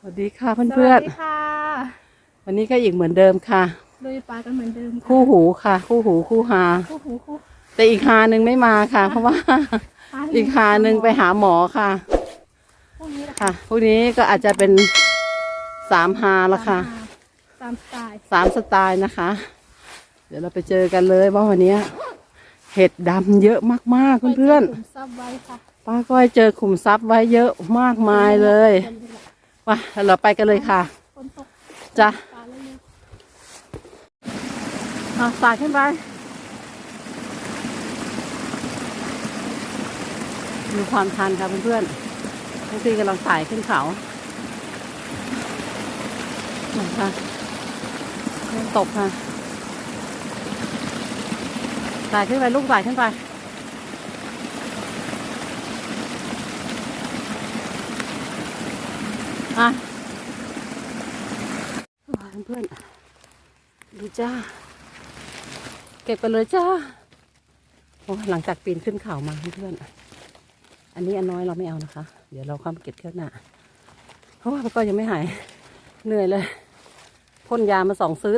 สวัสดีค่ะสเพื่อวันสดีค่ะๆวันนี้ก็อีกเหมือนเดิมค่ะ ลุยปลากันเหมือนเดิมะคู่หูค่ะ คู่หูคู่หา คู่หูคู่แต่อีกหาหนึ่งไม่มาค่ะ เพราะว่า ปลาอีกหาหนึ่งไปหาหมอค่ะ พวกนี้แหละค่ะพวกนี้ก็อาจจะเป็นสามหาละค่ะ ตามสไตล์สามสไตล์นะคะ เดี๋ยวเราไปเจอกันเลยว่าวันนี้เห็ดดำเยอะมากๆเพื่อนไปจขุมทรัพย์ไว้ค่ะๆป้าก้อยเจอขุมทรัพย์ไว้เยอะมากมายเลยว่า เราไปกันเลยค่ะฝนตกจ้ะปลาแล้วเนี่ยเอาสายขึ้นไปดูความทันค่ะเพื่อนๆทั้งที่กำลังสายขึ้นเขานะคะเริ่มตกค่ะสายขึ้นไปลูกสายขึ้นไป อะเพื่อนๆดูจ้า เก็บกันเลยจ้าโอ้หลังจากปีนขึ้นเขามาเพื่อนๆอันนี้อันน้อยเราไม่เอานะคะ เดี๋ยวเราเข้ามาเก็บเที่ยวหน้าเพราะว่ามันก็ยังไม่หาย เหนื่อยเลยพ่นยามาสองซื้อ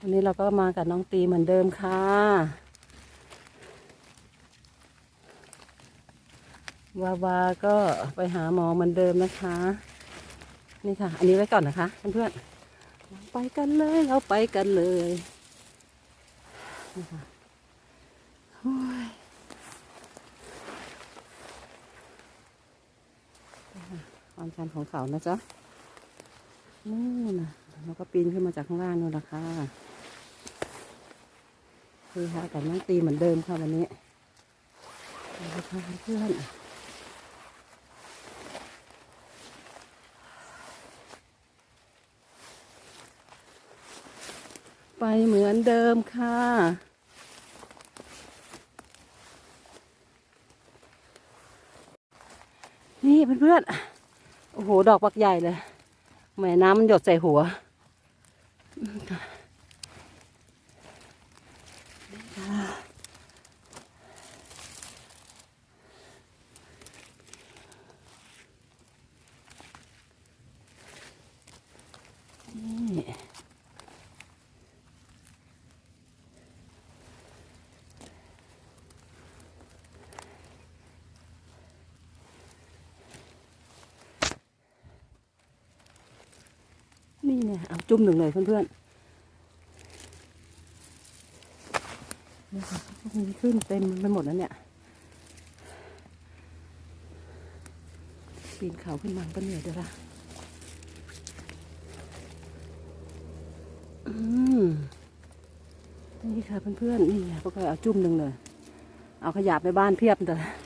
วันนี้เราก็มากับน้องตีเหมือนเดิมค่ะ วาวาก็ไปหาหมอเหมือนเดิมนะคะ นี่ค่ะ อันนี้ไว้ก่อนนะคะเพื่อนๆไปกันเลยเราไปกันเลยนี่ค่ะโอ้ยนี่ค่ะความชันของเขานะจ๊ะนู่นนะเราก็ปีนขึ้นมาจากข้างล่างนู่นละค่ะคือค่ะกับน้องตีเหมือนเดิมค่ะวันนี้เพื่อน ไปเหมือนเดิมค่ะ นี่เพื่อนๆ โอ้โห ดอกบักใหญ่เลยแหมน้ำมันหยดใส่หัว นี่ นี่เนี่ยเอาจุ่มหนึ่งเลยเพื่อนๆเนี่ยค่ะพวกนี้ขึ้นเต็มไปหมดแล้วเนี่ยปีนเขาขึ้นมาก็เหนื่อยเดี๋ยวละอืมนี่ค่ะเพื่อนๆนี่ไงพวกเราเอาจุ่มหนึ่งเลย เอาขยะไปบ้านเพียบแต่อ้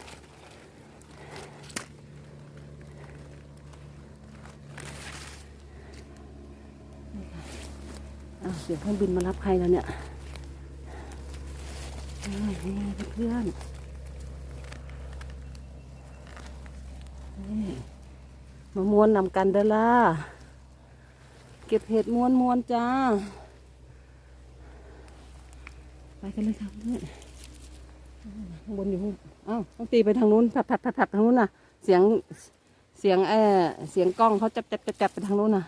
เสียงเครื่องบินมารับใครแล้วเนี่ยนี่เพื่อนนี่มาม้วนนำกันเด้อล่ะ เก็บเห็ดม้วนม้วนจ้า ไปกันเลยค่ะเพื่ข้างบนอยู่ข้างอ้าวต้องตีไปทางนู้นผัดผัดผัดผัดทางนู้นน่ะ เสียงเสียงเออเสียงกล้องเขาจับจับจับจับไปทางนู้นน่ะ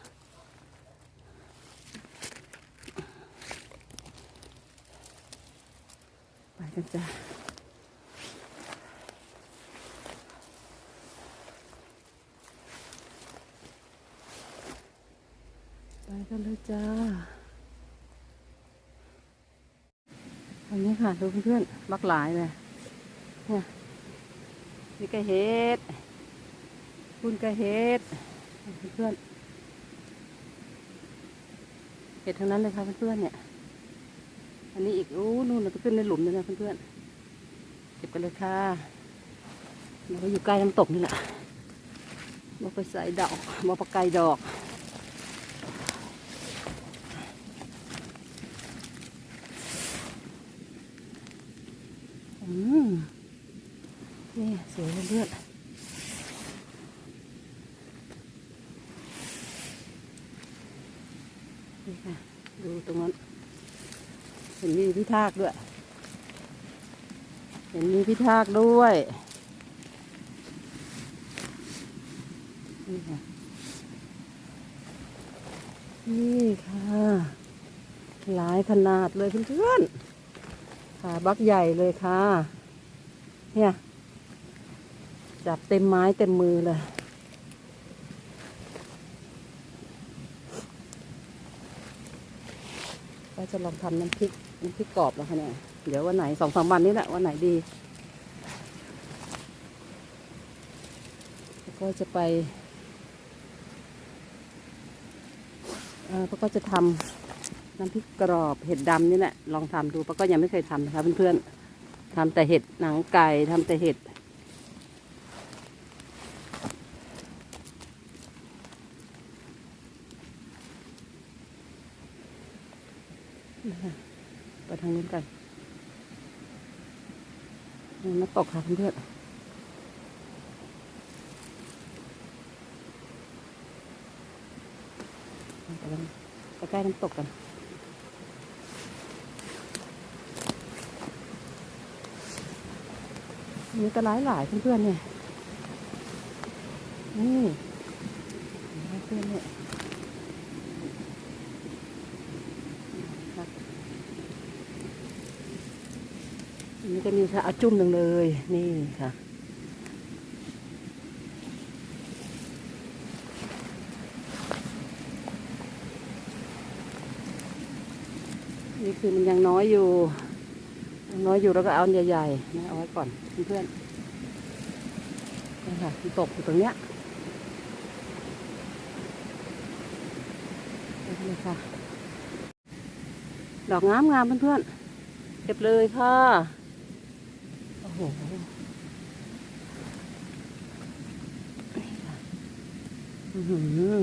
ไป กันจ้ะไปกันเลยจ้าอันนี้ค่ะดูเพื่อนๆบักหลายเลยเนี่ยนี่ก็เห็ดคุณก็เห็ดเพื่อนเห็ดทั้งนั้นเลยค่ะเพื่อนๆเนี่ย อันนี้อีกโอ้นู่นเราไปขึ้นในหลุมเลยนะเพื่อนๆเก็บกันเลยค่ะเราก็อยู่ใกล้น้ำตกนี่แหละมาไปใส่ดอกมาปะไกลดอกอืมนี่สวยเลยเพื่อนนี่ค่ะ ดูตรงนั้น เห็นมีพิทากด้วย เห็นมีพิทากด้วยนี่ค่ะนี่ค่ะ หลายขนาดเลยเพื่อนๆขาบักใหญ่เลยค่ะ เนี่ยจับเต็มไม้เต็มมือเลยก็จะลองทำน้ำพริก น้ำพริกกรอบแล้วค่ะเนี่ย เดี๋ยววันไหนสองสามวันนี้แหละวันไหนดี แล้วก็จะไปเออแล้วก็จะทำน้ำพริกกรอบเห็ดดำนี่แหละลองทำดูป้าก็ยังไม่เคยทำนะคะเพื่อนๆทำแต่เห็ดหนังไก่ทำแต่เห็ด ไปทางนู้นกันน้ำตกค่ะเพื่อนไปใกล้น้ำตกกันมีก็หลายหลายเพื่อนๆเนี่ย นี่เพื่อนเนี่ยครับ อั นนี้ก็มีค่ะเอาจุ่มหนึ่งเลย นี่ค่ะนี่คือมันยังน้อยอยู่ยังน้อยอยู่แล้วก็เอาใหญ่ๆนะเอาไว้ก่อนเพื่อนๆนี่ค่ะตกอยู่ตรงเนี้ยนี่ค่ะ ดอกงามงามเพื่อนๆเก็บเลยค่ะ โอ้โหนี่ค่ะอื้อหือ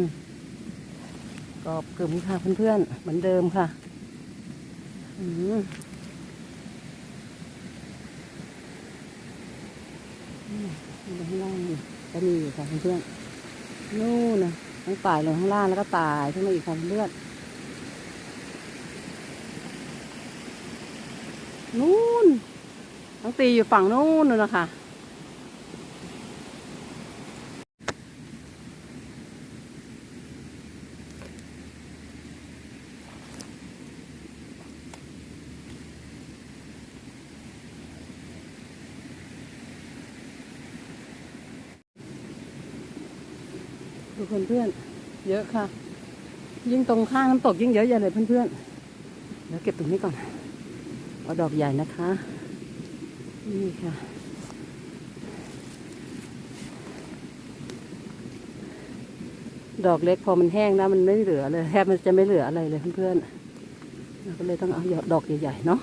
กรอบกึ่มค่ะเพื่อนๆ เหมือนเดิมค่ะอือข้างล่างก็มีอยู่ค่ะเพื่อนๆ นู่นนะทั้งป่ายลงข้างล่างแล้วก็ตายขึ้นมาอีกค่ะเพื่อนๆ นู่น ทั้งตีอยู่ฝั่งนู้นนู่นนะคะดูเพื่อนๆเยอะค่ะ ยิ่งตรงข้างน้ำตกยิ่งเยอะใหญ่เลยเพื่อนๆเดี๋ยวเก็บตรงนี้ก่อนเอาดอกใหญ่นะคะ นี่ค่ะ ดอกเล็กพอมันแห้งนะมันไม่เหลือเลยแทบมันจะไม่เหลืออะไรเลยเพื่อนๆเราก็เลยต้องเอาดอกใหญ่ๆเนาะ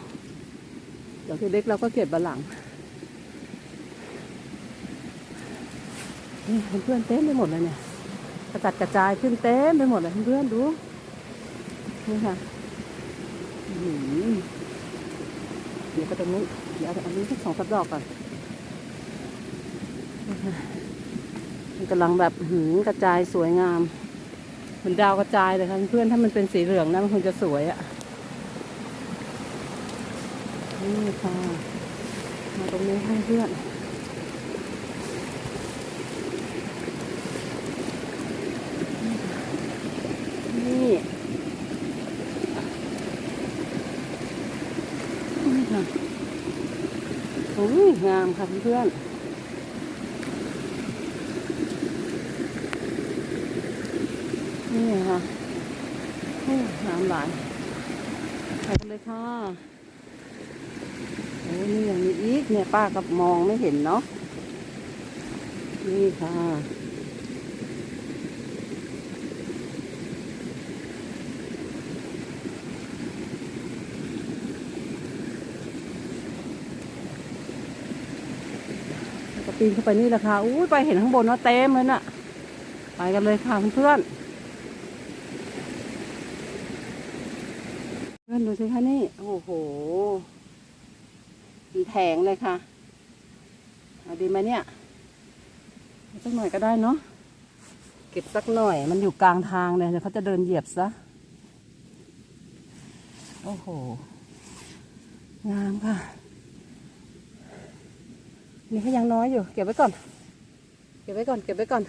ดอกเล็กเราก็เก็บมาหลังนี่เพื่อนๆเต็มไปหมดเลยเนี่ยกระจัดกระจายขึ้นเต็มไปหมดเลยเพื่อนๆดูนี่ค่ะอื้อหือ เดี๋ยวก็ตรงนี้เดี๋ยวเอาอันนี้สักสองสับดอกก่อนมันกำลังแบบหืมกระจายสวยงามเหมือนดาวกระจายเลยค่ะเพื่อนถ้ามันเป็นสีเหลืองนะมันคงจะสวยอะ่ะนี่ค่ะมาตรงนี้ให้เพื่อนนี่ค่ะโอ้ย งามค่ะเพื่อนๆนี่ค่ะโอ้ยงามหลายไปกันเลยค่ะโอ้ยนี่ยังมีอีกเนี่ยป้ากับมองไม่เห็นเนาะนี่ค่ะ แล้วก็ ปีนเข้าไปนี่แหละค่ะอู้ยไปเห็นข้างบนว่าเต็มเลยน่ะ ไปกันเลยค่ะเพื่อนเพื่อนดูสิคะนี่ โอ้โหเป็นแผงเลยค่ะเอาดีไหมเนี่ยสักหน่อยก็ได้เนาะเก็บสักหน่อย มันอยู่กลางทางเลยเดี๋ยวเขาจะเดินเหยียบซะ โอ้โห งามค่ะ นี่ก็ยังน้อยอยู่ เก็บไว้ก่อน เก็บไว้ก่อน เก็บไว้ก่อน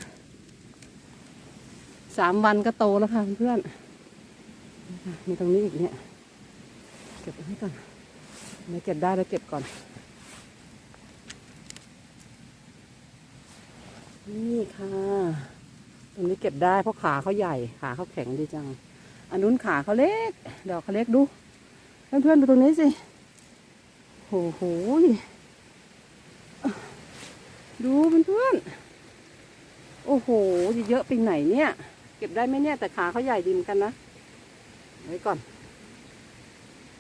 สามวันก็โตแล้วค่ะเพื่อนนี่ค่ะมีตรงนี้อีกเนี่ย เก็บไว้ให้ก่อนไม่เก็บได้แล้วเก็บก่อน นี่ค่ะ ตรงนี้เก็บได้เพราะขาเขาใหญ่ ขาเขาแข็งดีจัง อันนู้นขาเขาเล็ก ดอกเขาเล็กดู เพื่อนๆดูตรงนี้สิโอ้โห ดูเพื่อนๆโอ้โหจะเยอะไปไหนเนี่ย เก็บได้ไหมเนี่ย แต่ขาเขาใหญ่ดีเหมือนกันนะไว้ก่อน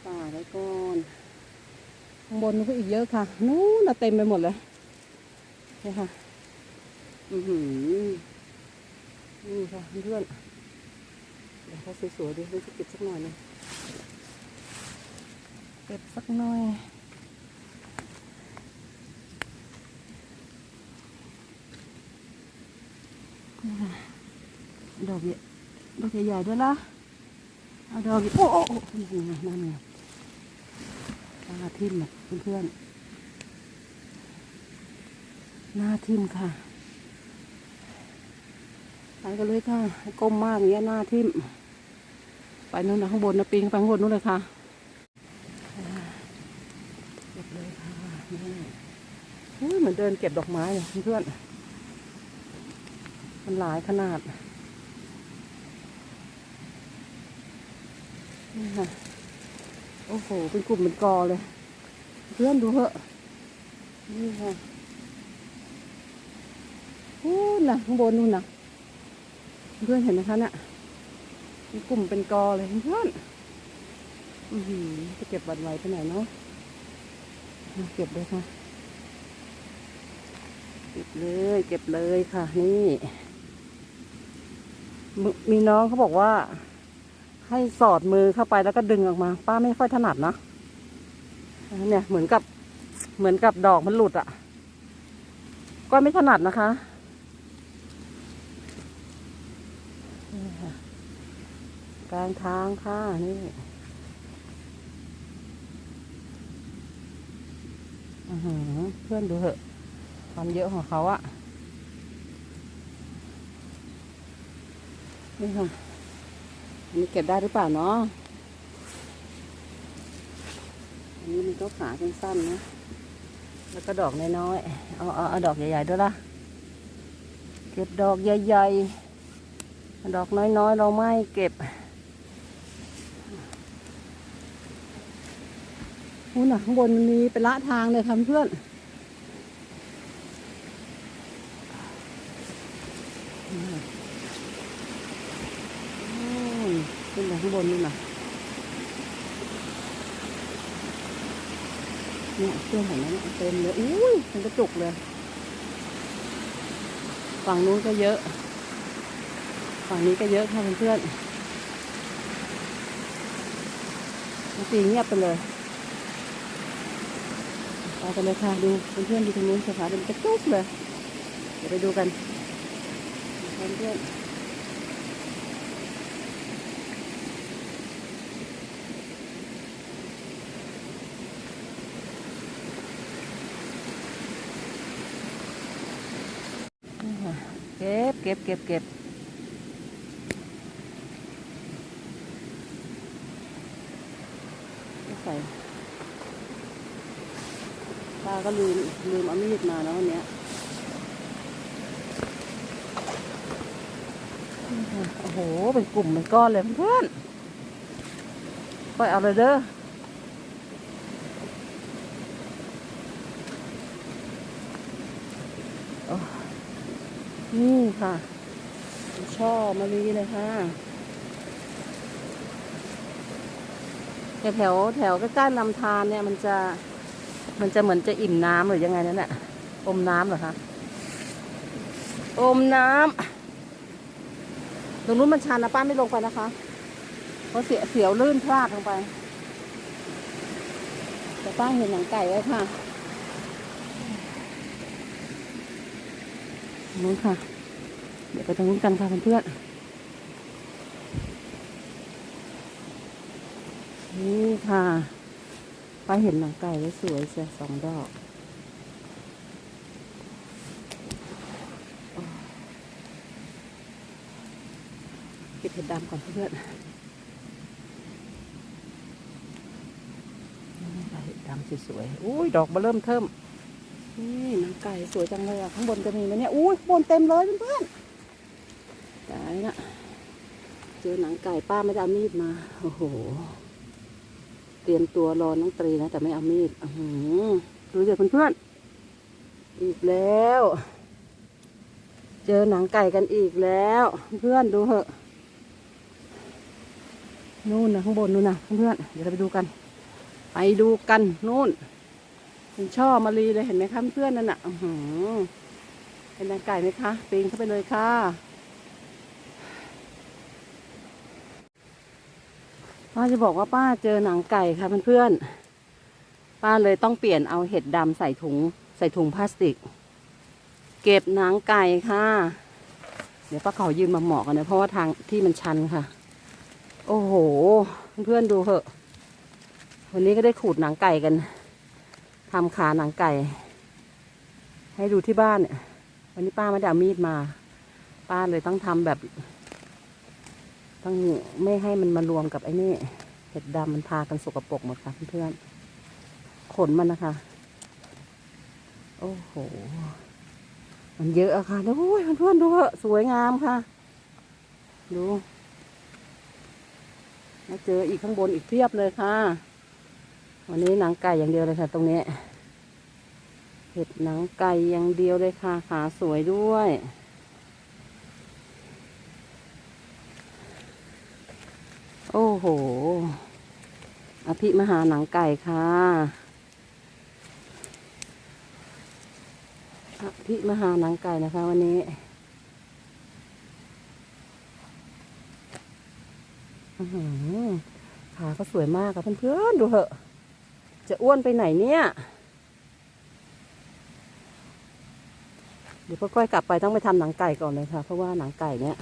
ป่าไว้ก่อนข้างบนก็อีกเยอะค่ะนู้นน่ะเต็มไปหมดเลยนี่ค่ะ อือหือนี่ค่ะเพื่อนเดี๋ยวเขาสวยๆดิเราจะเก็บสักหน่อยนึงเก็บสักหน่อยนี่ค่ะ ดอกใหญ่ดอกใหญ่ๆด้วยล่ะเอาดอกอีกโอ้โอ้โอ้นี่ไงนั่นไงหน้าทิ่มอะเพื่อนๆหน้าทิ่มค่ะไปกันเลยค่ะก้มมากอย่างเงี้ยหน้าทิ่มไปนู่นนะข้างบนนะปีนไปข้างบนนู่นเลยค่ะเก็บเลยค่ะนี่อุ้ยเหมือนเดินเก็บดอกไม้เลยเพื่อนมันหลายขนาด นี่ค่ะ โอ้โห เป็นกลุ่มเป็นกอเลย เพื่อนดูเหอะ นี่ค่ะนู่นน่ะข้างบนนู่นน่ะ เพื่อนเห็นไหมคะเน่ะเป็นกลุ่มเป็นกอเลยเพื่อนอือหือจะเก็บบันไว้ไปไหนเนาะเก็บเลยค่ะ เก็บเลย เก็บเลยค่ะ นี่ มีน้องเขาบอกว่า ให้สอดมือเข้าไปแล้วก็ดึงออกมา ป้าไม่ค่อยถนัดนะเนี่ยเหมือนกับเหมือนกับดอกมันหลุดอะ่ะ ก็ไม่ถนัดนะคะกลางทางค่ะนี่เพื่อนดูเหอะความเยอะของเขาอะนี่ค่ะ อันนี้เก็บได้หรือเปล่าเนาะอันนี้มันก็ขาสั้นๆนะ แล้วก็ดอกน้อยๆ เอาเอาเอาดอกใหญ่ๆด้วยล่ะ เก็บดอกใหญ่ๆ ดอกน้อยๆ เราไม่เก็บนู่นน่ะข้างบนมันมีเป็นละทางเลยค่ะเพื่อน อืมขึ้นไปข้าง บนนี่นะเนี่ยเพื่อนเห็นไหมเนี่ยเต็มเลยอุ้ยเป็นกระจุกเลย ฝั่งนู้นก็เยอะ ฝั่งนี้ก็เยอะค่ะเพื่อนๆบางทีเงียบไปเลยไปกันเลยค่ะดูเพื่อนๆดูตรงนู้นสถานเป็นกระจุกเลย เดี๋ยวไปดูกันเพื่อนๆ นี่ค่ะ เก็บเก็บเก็บใส่ป้าก็ลืมลืมเอามีดมาแล้ววันเนี้ยโอ้โห เป็นกลุ่มเป็นก้อนเลยเพื่อนๆค่อยเอาเลยเด้อโอ้ นี่ค่ะ ช่อมะลิเลยค่ะแต่แถวแถวใกล้ๆลำธารเนี่ยมันจะมันจะเหมือนจะอิ่มน้ำหรือยังไงนั่นแหละอมน้ำเหรอคะอมน้ำตรงนู้นมันชันนะป้าไม่ลงไปนะคะเพราะเสียเสียวลื่นพลาดลงไป แต่ป้าเห็นหนังไก่ไว้ค่ะตรง นู้นค่ะ เดี๋ยวไปตรงนู้นกันค่ะเพื่อนๆนี่ค่ะป้าเห็นหนังไก่ไว้วสวยเสียสองดอกเก็บเห็ดดำก่อนเพื่อนนี่ค่ะเห็ดดำสวยๆอุ้ยดอกมาเริ่มเทิม นี่หนังไก่สวยจังเลยอะข้างบนจะมีไหมเนี่ยอุ้ยข้างบนเต็มเลยเพื่อนๆตายละเจอหนังไก่ป้าไม่ได้เอามีดมาโอ้โห เตรียมตัวรอน้องตรีนะแต่ไม่เอามีดอื้อหือดูสิเพื่อนๆอีกแล้ว เจอหนังไก่กันอีกแล้ว เพื่อนดูเหอะนู่นนะข้างบนนู่นนะเพื่อนเดี๋ยวเราไปดูกัน ไปดูกันนู่น เป็นช่อมารีเลยเห็นไหมคะเพื่อนนั่นน่ะอือเห็นหนังไก่ไหมคะปีนเข้าไปเลยค่ะป้าจะบอกว่าป้าเจอหนังไก่ค่ะเพื่อนๆ ป้าเลยต้องเปลี่ยนเอาเห็ดดำใส่ถุง ใส่ถุงพลาสติก เก็บหนังไก่ค่ะ เดี๋ยวป้าขอยืนมาหมอกกันนะเพราะว่าทางที่มันชันค่ะ โอ้โห เพื่อนๆดูเหอะ วันนี้ก็ได้ขูดหนังไก่กัน ทำขาหนังไก่ ให้ดูที่บ้านเนี่ยวันนี้ป้าไม่ได้เอามีดมา ป้าเลยต้องทำแบบ ต้องไม่ให้มันมารวมกับไอ้นี่เห็ดดำมันพากันสกปรกหมดค่ะเพื่อนๆขนมันนะคะ โอ้โห มันเยอะอะค่ะดูเพื่อนๆดูสวยงามค่ะ ดูแล้วเจออีกข้างบนอีกเพียบเลยค่ะ วันนี้หนังไก่อย่างเดียวเลยค่ะ ตรงนี้ เห็ดหนังไก่อย่างเดียวเลยค่ะ ขาสวยด้วย โอ้โห อภิมหาหนังไก่ค่ะ อภิมหาหนังไก่นะคะ วันนี้อือหือขาก็สวยมากค่ะเพื่อนๆดูเหอะ จะอ้วนไปไหนเนี่ย เดี๋ยวพ่อก้อยกลับไปต้องไปทำหนังไก่ก่อนเลยค่ะ เพราะว่าหนังไก่เนี่ย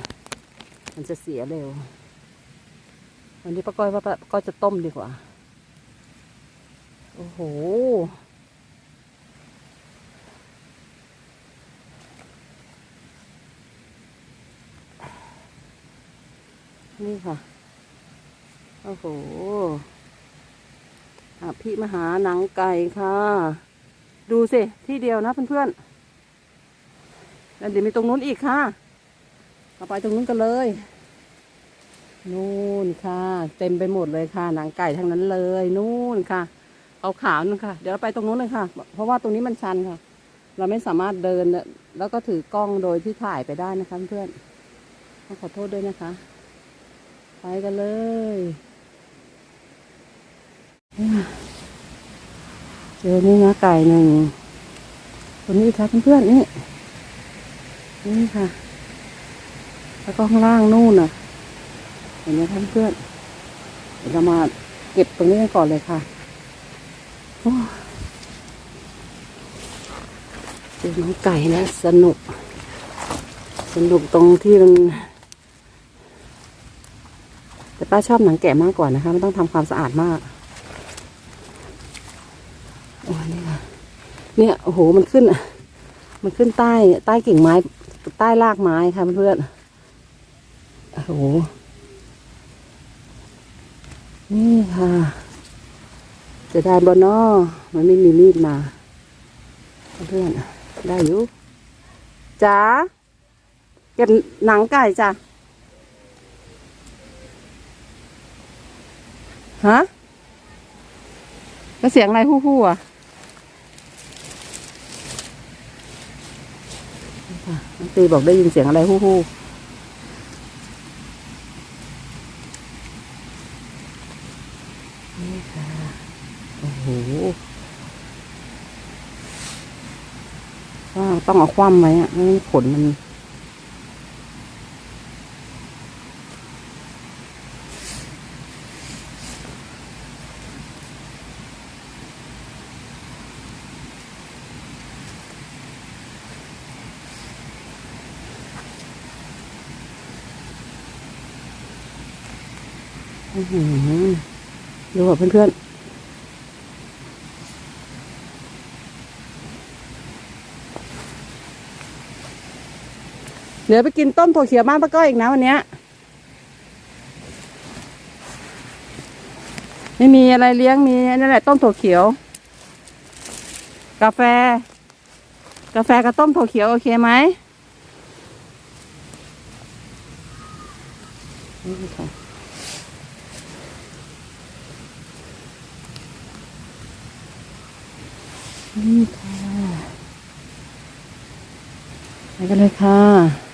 มันจะเสียเร็ว วันนี้ป้าก้อยว่าป้าก้อยจะต้มดีกว่า โอ้โห นี่ค่ะ โอ้โห อภิมหาหนังไก่ค่ะ ดูสิที่เดียวนะเพื่อนๆแล้วเดี๋ยวมีตรงนู้นอีกค่ะเราไปตรงนู้นกันเลย นู่นค่ะ เต็มไปหมดเลยค่ะ หนังไก่ทั้งนั้นเลย นู่นค่ะเอาขาวนู่นค่ะ เดี๋ยวเราไปตรงนู้นเลยค่ะ เพราะว่าตรงนี้มันชันค่ะ เราไม่สามารถเดินแล้วก็ถือกล้องโดยที่ถ่ายไปได้นะคะเพื่อนๆขอโทษด้วยนะคะ ไปกันเลย เจอนี่นะไก่หนึ่งตัวนี้ค่ะเพื่อนๆนี่นี่ค่ะ แล้วก็ข้างล่างนู่นน่ะ เห็นไหมเพื่อนเดี๋ยวเรามาเก็บตรงนี้กันก่อนเลยค่ะโอ้เจอน้องไก่นะสนุก สนุกตรงที่มัน แต่ป้าชอบหนังแกะมากกว่านะคะ ไม่ต้องทำความสะอาดมาก โอ้นี่ค่ะเนี่ยโอ้โหมันขึ้นอะมันขึ้นใต้ใต้กิ่งไม้ ใต้รากไม้ค่ะเพื่อนโอ้โห นี่ค่ะจะได้บอนอมันไม่มีมีดมาเพื่อนได้อยู่จ๋าเก็บหนังไก่จ้ะฮะแล้วเสียงอะไรฮู้ฮู้อะนี่ค่ะน้อง ตีบอกได้ยินเสียงอะไรฮู้ฮู้นี่ค่ะ โอ้โหว่าต้องเอาคว่ำไว้อะไม่ผลมัน เพื่อนๆ เดี๋ยวไปกินต้มถั่วเขียวบ้านป้าก้อยอีกนะวันนี้ไม่มีอะไรเลี้ยงมีนั่นแหละต้มถั่วเขียว กาแฟ กาแฟกับต้มถั่วเขียวโอเคไหม ไปกันเลยค่ะ